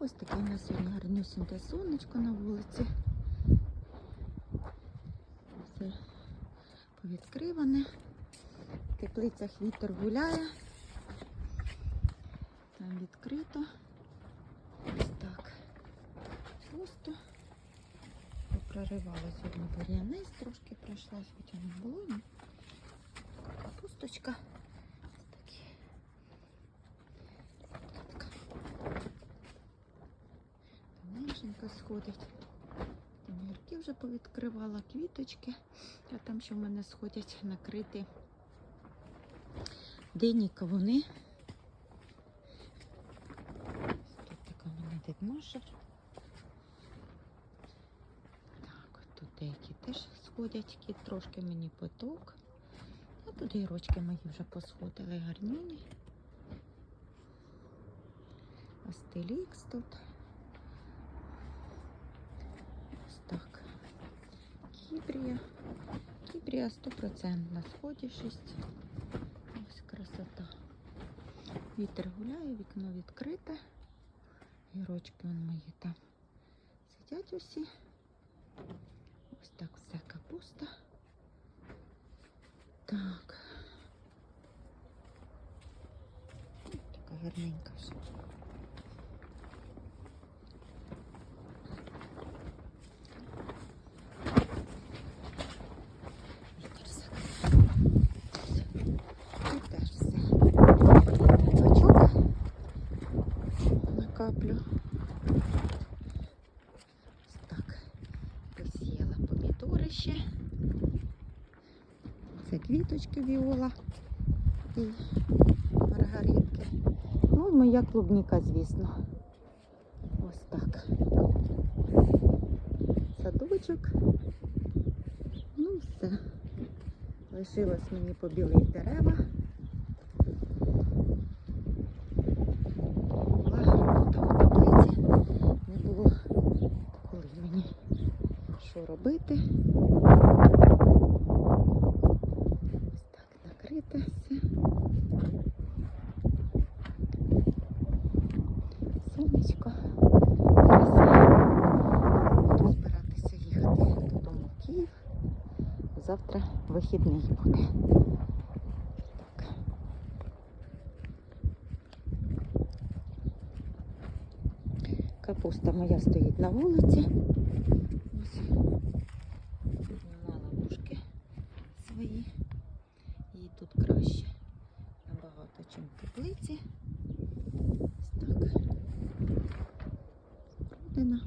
Ось таке у нас сьогодні гарнюсіньке сонечко на вулиці. Все повідкриване. В теплицях вітер гуляє. Там відкрито. Ось так. Просто проривала сьогодні бур'яниць, трошки пройшлась, хоча не було. ні. Така Капусточка. Ось такі. Така. Сходить. Гірки вже повідкривала квіточки. А там ще в мене сходять накриті дині кавуни. Тут така в мене дедмаша. Так, тут деякі теж сходять, які трошки мені поток. А тут гірочки мої вже посходили гарніні. Астелікс тут. Ось так. Кібрія. Кібрія 100% на сході 6. Ось красота. Вітер гуляє, вікно відкрите. Гірочки вон мої там сидять усі. Ось так все капуста. Так. Така гарненька вже. Вітер закрив. Тут теж все. Бачок накаплю. Ось так. Посіяла помідори ще. Це квіточки віола і маргаритки. Ну і моя клубніка, звісно. Ось так. Садочок. Ну все. Лишилось мені побілити дерева. Була робота у теплиці. Не було коли мені що робити. Ось так накрите все. Сонечко. Зараз буду збиратися їхати додому в Київ. Завтра вихідний буде. Капуста моя стоїть на вулиці. Ось в теплиці. Ось так. Родина.